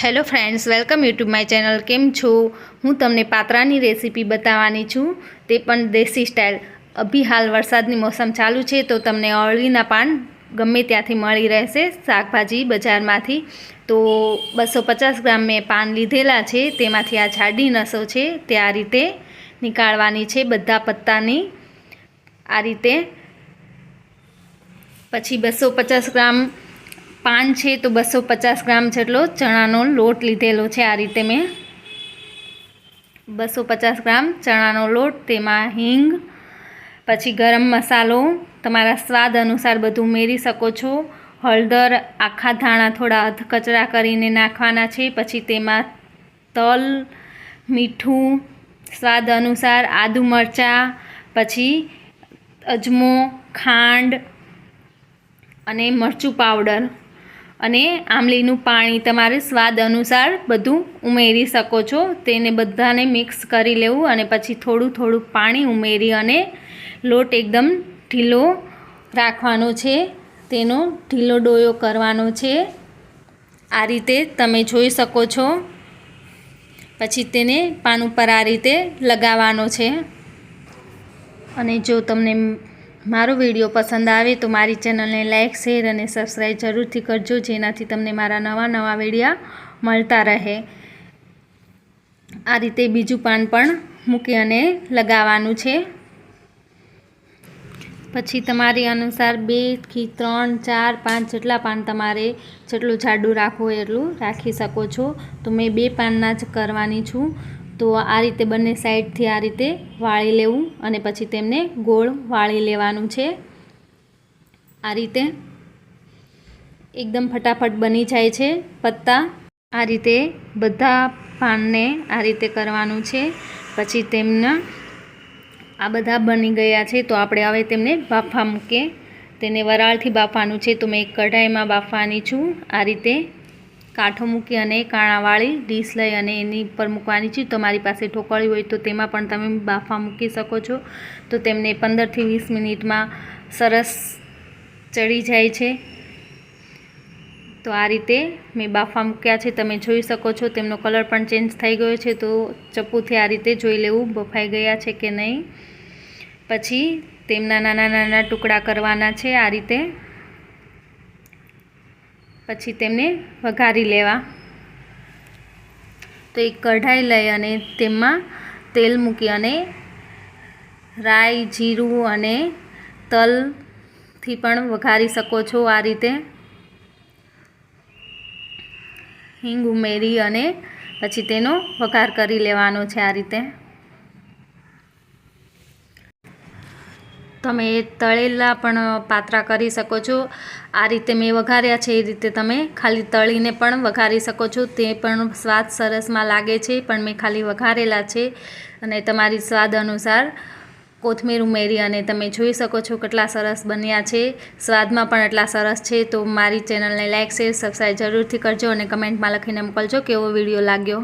Hello friends welcome YouTube my channel કેમ છો? હું તમને પાત્રાની રેસીપી બતાવવાની છું. તે પણ દેશી સ્ટાઇલ અભી હાલ વરસાદની મોસમ ચાલુ છે, તો તમને અળવીના પાન ગમે ત્યાંથી મળી રહેશે શાકભાજી બજારમાંથી. તો બસો પચાસ ગ્રામ મેં પાન લીધેલા છે, તેમાંથી આ જાડી નસો છે, તે આ રીતે નીકાળવાની છે બધા પત્તાની. આ રીતે. પછી બસો પચાસ ગ્રામ પાન છે તો બસો પચાસ ગ્રામ જેટલો ચણાનો લોટ લીધેલો છે આ રીતે મેં. બસો પચાસ ગ્રામ ચણાનો લોટ, તેમાં હિંગ, પછી ગરમ મસાલો. તમારા સ્વાદ અનુસાર બધું ઉમેરી શકો છો. હળદર, આખા ધાણા થોડા અધકચરા કરીને નાખવાના છે. પછી તેમાં તલ, મીઠું, સ્વાદ અનુસાર આદુ મરચાં, પછી અજમો, ખાંડ અને મરચું પાવડર. અને આમલીનું પાણી તમારે સ્વાદ અનુસાર બધું ઉમેરી શકો છો. તેને બધાને મિક્સ કરી લેવું અને પછી થોડું થોડું પાણી ઉમેરી અને લોટ એકદમ ઢીલો રાખવાનો છે. તેનો ઢીલો ડોયો કરવાનો છે. આ રીતે તમે જોઈ શકો છો. પછી તેને પાન ઉપર આ રીતે લગાવવાનો છે. અને જો તમને મારો વીડિયો પસંદ આવે તો મારી ચેનલને લાઇક શેર અને સબસ્ક્રાઈબ જરૂરથી કરજો, જેનાથી તમને મારા નવા નવા વિડીયા મળતા રહે. આ રીતે બીજું પાન પણ મૂકી અને લગાવવાનું છે. પછી તમારી અનુસાર બેથી ત્રણ, ચાર, પાંચ જેટલા પાન તમારે જેટલું જાડું રાખવું એટલું રાખી શકો છો. તો મેં બે પાનના જ કરવાની છું. તો આ રીતે બંને સાઈડથી આ રીતે વાળી લેવું અને પછી તેમને ગોળ વાળી લેવાનું છે. આ રીતે એકદમ ફટાફટ બની જાય છે પત્તા. આ રીતે બધા પાનને આ રીતે કરવાનું છે. પછી તેમના આ બધા બની ગયા છે તો આપણે હવે તેમને બાફા મૂકીએ. તેને વરાળથી બાફવાનું છે તો મેં એક કઢાઈમાં બાફવાની છું. આ રીતે કાંઠો મૂકી અને કાણાવાળી ડીશ લઈ અને એની ઉપર મૂકવાની છે. તમારી પાસે ઠોકળી હોય તો તેમાં પણ તમે બાફા મૂકી શકો છો. તો તેમને પંદરથી વીસ મિનિટમાં સરસ ચડી જાય છે. તો આ રીતે મેં બાફા મૂક્યા છે. તમે જોઈ શકો છો તેમનો કલર પણ ચેન્જ થઈ ગયો છે. તો ચપ્પુથી આ રીતે જોઈ લેવું બફાઈ ગયા છે કે નહીં. પછી તેમના નાના નાના ટુકડા કરવાના છે આ રીતે. પછી તેમને વઘારી લેવા. તો એક કઢાઈ લઈ અને તેમાં તેલ મૂકી અને રાઈ, જીરું અને તલથી પણ વઘારી શકો છો આ રીતે. હિંગ ઉમેરી અને પછી તેનો વઘાર કરી લેવાનો છે આ રીતે. તમે તળેલા પણ પાત્રા કરી શકો છો. આ રીતે મેં વઘાર્યા છે, એ રીતે તમે ખાલી તળીને પણ વઘારી શકો છો. તે પણ સ્વાદ સરસમાં લાગે છે, પણ મેં ખાલી વઘારેલા છે. અને તમારી સ્વાદ અનુસાર કોથમીર ઉમેરી અને તમે જોઈ શકો છો કેટલા સરસ બન્યા છે. સ્વાદમાં પણ એટલા સરસ છે, તો મારી ચેનલને લાઇક શેર, સબસ્ક્રાઈબ જરૂરથી કરજો અને કમેન્ટમાં લખીને મોકલજો કેવો વીડિયો લાગ્યો.